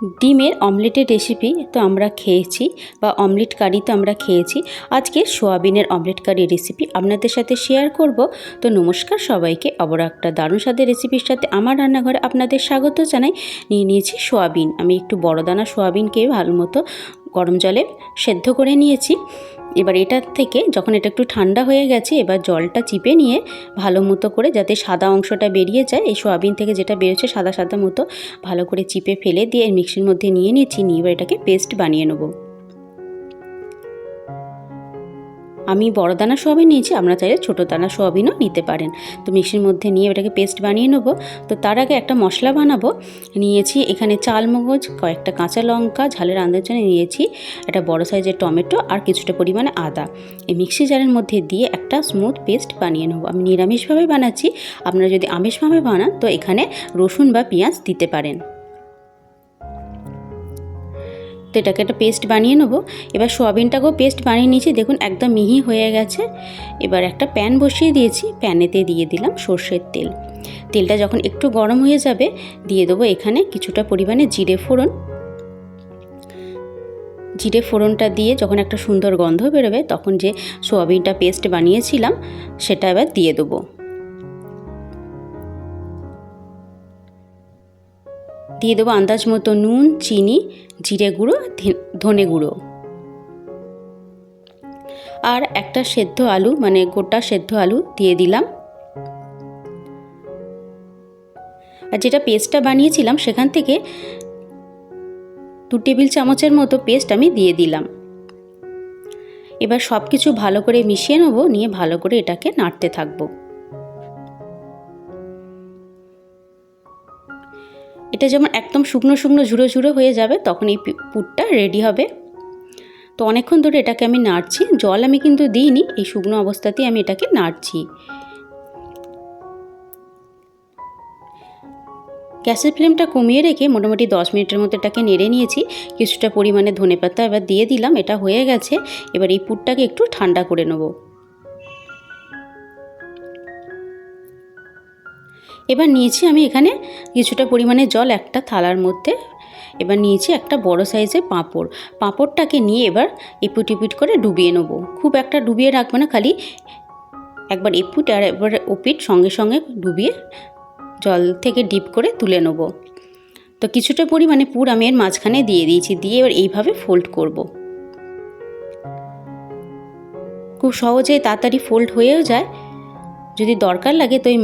ডিমের অমলেটের রেসিপি তো আমরা খেয়েছি বা অমলেট কারি তো আমরা খেয়েছি। আজকে সোয়াবিনের অমলেট কারি রেসিপি আপনাদের সাথে শেয়ার করব। তো নমস্কার সবাইকে। আবার একটা দারুণ স্বাদের রেসিপির সাথে আমার রান্নাঘরে আপনাদের স্বাগত জানাই। নিয়ে নিয়েছি সোয়াবিন। আমি একটু বড় দানা সোয়াবিনকে ভালো মতো গরম জলে সেদ্ধ করে নিয়েছি। এবার এটার থেকে যখন এটা একটু ঠান্ডা হয়ে গেছে, এবার জলটা চিপে নিয়ে ভালো মতো করে যাতে সাদা অংশটা বেরিয়ে যায়, এই সোয়াবিন থেকে যেটা বেরোচ্ছে সাদা সাদা মতো, ভালো করে চিপে ফেলে দিয়ে মিক্সির মধ্যে নিয়ে নিয়েছি নিয়ে এবার এটাকে পেস্ট বানিয়ে নেব। আমি বড় দানা সোয়াবিন নিয়েছি, আপনারা চাইলে ছোটো দানা সোয়াবিনও নিতে পারেন। তো মিক্সির মধ্যে নিয়ে এটাকে পেস্ট বানিয়ে নেব। তো তার আগে একটা মশলা বানাবো। নিয়েছি এখানে চাল মগজ কয়েকটা কাঁচা লঙ্কা, ঝালের আন্দার জন্য নিয়েছি। একটা বড় সাইজের টমেটো আর কিছুটা পরিমাণে আদা। এই মিক্সি জারের মধ্যে দিয়ে একটা স্মুথ পেস্ট বানিয়ে নেব। আমি নিরামিষভাবে বানাচ্ছি। আপনারা যদি আমিষভাবে বানান, তো এখানে রসুন বা পেঁয়াজ দিতে পারেন। তো এটাকে একটা পেস্ট বানিয়ে নেব। এবার সোয়াবিনটাকেও পেস্ট বানিয়ে নিয়েছি, দেখুন একদম মিহি হয়ে গেছে। এবার একটা প্যান বসিয়ে দিয়েছি প্যানেতে দিয়ে দিলাম সর্ষের তেল। তেলটা যখন একটু গরম হয়ে যাবে, দিয়ে দেবো এখানে কিছুটা পরিমাণে জিরে ফোড়ন। জিরে ফোড়নটা দিয়ে যখন একটা সুন্দর গন্ধ বেরোবে, তখন যে সোয়াবিনটা পেস্ট বানিয়েছিলাম, সেটা এবার দিয়ে দেবো। দিয়ে দেবো আন্দাজ মতো নুন, চিনি, জিরে গুঁড়ো ধনে গুঁড়ো। আর একটা সেদ্ধ আলু মানে গোটা সেদ্ধ আলু দিয়ে দিলাম। আর যেটা পেস্টটা বানিয়েছিলাম, সেখান থেকে দু টেবিল চামচের মতো পেস্ট আমি দিয়ে দিলাম। এবার সব কিছু ভালো করে মিশিয়ে নেব, নিয়ে ভালো করে এটাকে নাড়তে থাকব। এটা যেমন একদম শুকনো শুকনো ঝুড়ো ঝুড়ো হয়ে যাবে, তখন এই পুরটা রেডি হবে। তো অনেকক্ষণ ধরে এটাকে আমি নাড়ছি। জল আমি কিন্তু দিইনি, এই শুকনো অবস্থাতেই আমি এটাকে নাড়ছি। গ্যাসের ফ্লেমটা কমিয়ে রেখে মোটামুটি দশ মিনিটের মতো এটাকে নেড়ে নিয়েছি। কিছুটা পরিমাণে ধনেপাতা এবার দিয়ে দিলাম, এটা হয়ে গেছে। এবার এই পুরটাকে একটু ঠান্ডা করে নেব। এবার নিয়েছি আমি এখানে কিছুটা পরিমাণে জল একটা থালার মধ্যে। এবার নিয়েছি একটা বড় সাইজের পাঁপড়। পাঁপড়টাকে নিয়ে এবার এপুট এপুট করে ডুবিয়ে নেব। খুব একটা ডুবিয়ে রাখব না, খালি একবার এপুট আর একবার ওপিট সঙ্গে সঙ্গে ডুবিয়ে জল থেকে ডিপ করে তুলে নেব। তো কিছুটা পরিমাণে পুর আমি এর মাঝখানে দিয়ে দিয়েছি, দিয়ে এবার এইভাবে ফোল্ড করব। খুব সহজে তাড়াতাড়ি ফোল্ড হয়েও যায়। যদি দরকার লাগে তো এই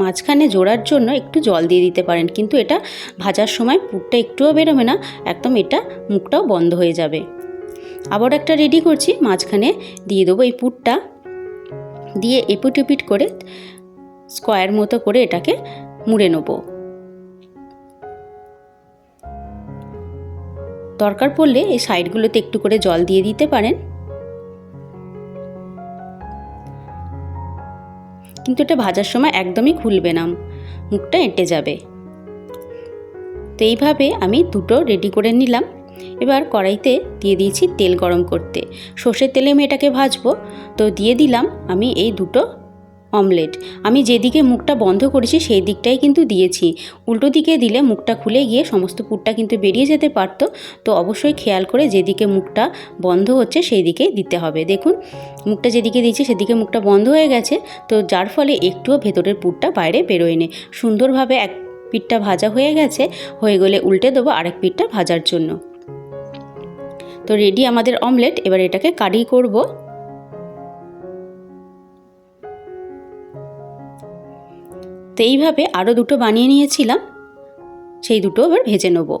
মাঝখানে জোড়ার জন্য একটু জল দিয়ে দিতে পারেন। কিন্তু এটা ভাজার সময় পুরটা একটুও বেরোবে না, একদম এটা মুখটাও বন্ধ হয়ে যাবে। আবার একটা রেডি করছি, মাঝখানে দিয়ে দেবো এই পুরটা। দিয়ে এপিট এপিট করে স্কোয়ার মতো করে এটাকে মুড়ে নেব। দরকার পড়লে এই সাইডগুলোতে একটু করে জল দিয়ে দিতে পারেন। কিন্তু এটা ভাজার সময় একদমই খুলবে না। মুখটা এঁটে যাবে। তো এইভাবে আমি দুটো রেডি করে নিলাম। এবার কড়াইতে দিয়ে দিয়েছি তেল গরম করতে। সর্ষের তেলে আমি এটাকে ভাজবো। তো দিয়ে দিলাম আমি এই দুটো অমলেট। আমি যেদিকে মুখটা বন্ধ করেছি, সেই দিকটাই কিন্তু দিয়েছি। উল্টো দিকে দিলে মুখটা খুলে গিয়ে সমস্ত পুরটা কিন্তু বেরিয়ে যেতে পারত। তো অবশ্যই খেয়াল করে যেদিকে মুখটা বন্ধ হচ্ছে, সেই দিকেই দিতে হবে। দেখুন, মুখটা যেদিকে দিয়েছি, সেদিকে মুখটা বন্ধ হয়ে গেছে। তো যার ফলে একটুও ভেতরের পুরটা বাইরে বেরোয় নে সুন্দরভাবে এক পিঠটা ভাজা হয়ে গেছে। হয়ে গেলে উল্টে দেবো আরেক পিঠটা ভাজার জন্য। তো রেডি আমাদের অমলেট। এবার এটাকে কারি করব। তো এইভাবে আরও দুটো বানিয়ে নিয়েছিলাম। সেই দুটো এবার ভেজে নেব।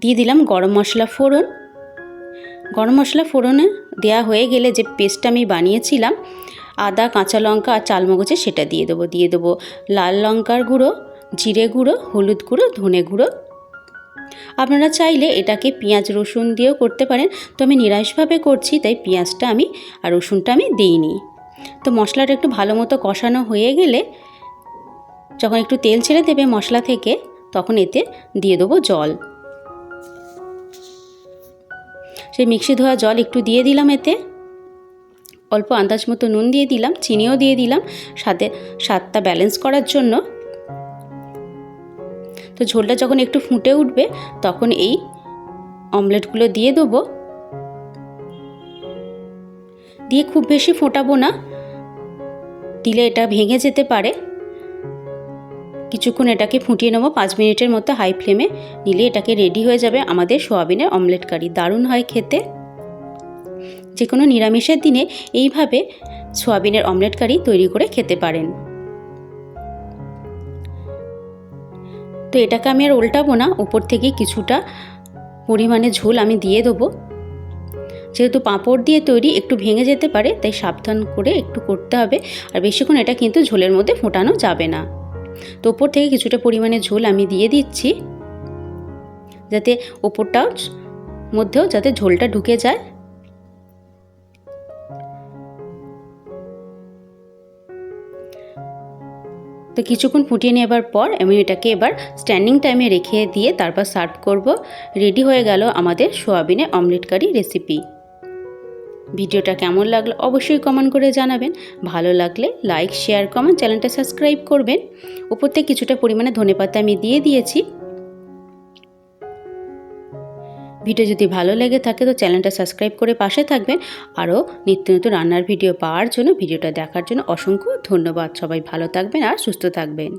দিয়ে দিলাম গরম মশলা ফোড়ন। গরম মশলা ফোড়নে দেওয়া হয়ে গেলে যে পেস্টটা আমি বানিয়েছিলাম, আদা, কাঁচা লঙ্কা আর চালমগজে সেটা দিয়ে দেবো। দিয়ে দেবো লাল লঙ্কার গুঁড়ো, জিরে গুঁড়ো, হলুদ গুঁড়ো, ধনে গুঁড়ো। আপনারা চাইলে এটাকে পেঁয়াজ রসুন দিয়েও করতে পারেন তো আমি নিরামিষভাবে করছি, তাই পেঁয়াজটা আমি আর রসুনটা আমি দিইনি। তো মশলাটা একটু ভালো মতো কষানো হয়ে গেলে যখন একটু তেল ছেড়ে দেবে মশলা থেকে, তখন এতে দিয়ে দেবো জল। সেই মিক্সি ধোয়া জল একটু দিয়ে দিলাম এতে। অল্প আন্দাজ মতো নুন দিয়ে দিলাম, চিনিও দিয়ে দিলাম, সাথে স্বাদটা ব্যালেন্স করার জন্য। তো ঝোলটা যখন একটু ফুটে উঠবে, তখন এই অমলেটগুলো দিয়ে দেবো। দিয়ে খুব বেশি ফোটাবো না দিলে এটা ভেঙে যেতে পারে। কিছুক্ষণ এটাকে ফুটিয়ে নেব, পাঁচ মিনিটের মতো হাই ফ্লেমে নিলে এটাকে রেডি হয়ে যাবে আমাদের সোয়াবিনের অমলেট কারি দারুণ হয় খেতে। যে কোনো নিরামিষের দিনে এইভাবে সোয়াবিনের অমলেট কারি তৈরি করে খেতে পারেন। তো এটাকে আমি আর উল্টাবো না, উপর থেকে কিছুটা পরিমাণে ঝোল আমি দিয়ে দেবো। যেহেতু পাঁপড় দিয়ে তৈরি একটু ভেঙে যেতে পারে, তাই সাবধান করে একটু করতে হবে। আর বেশিক্ষণ এটা কিন্তু ঝোলের মধ্যে ফোটানো যাবে না। তো ওপর থেকে কিছুটা পরিমাণে ঝোল আমি দিয়ে দিচ্ছি। যাতে ওপরটাও মধ্যেও যাতে ঝোলটা ঢুকে যায়। তো কিছুক্ষণ ফুটিয়ে নেবার পর আমি এটাকে এবার স্ট্যান্ডিং টাইমে রেখে দিয়ে তারপর সার্ভ করব। রেডি হয়ে গেল আমাদের সোয়াবিনে অমলেট কারি রেসিপি ভিডিওটা কেমন লাগল অবশ্যই কমেন্ট করে জানাবেন। ভালো লাগলে লাইক শেয়ার কমেন্ট চ্যানেলটা সাবস্ক্রাইব করবেন। উপর থেকে কিছুটা পরিমাণে ধনেপাতা আমি দিয়ে দিয়েছি। ভিডিও যদি ভালো লেগে থাকে তো চ্যানেলটা সাবস্ক্রাইব করে পাশে থাকবেন। আরও নিত্য নতুন রান্নার ভিডিও পাওয়ার জন্য, ভিডিওটা দেখার জন্য অসংখ্য ধন্যবাদ। সবাই ভালো থাকবেন আর সুস্থ থাকবেন।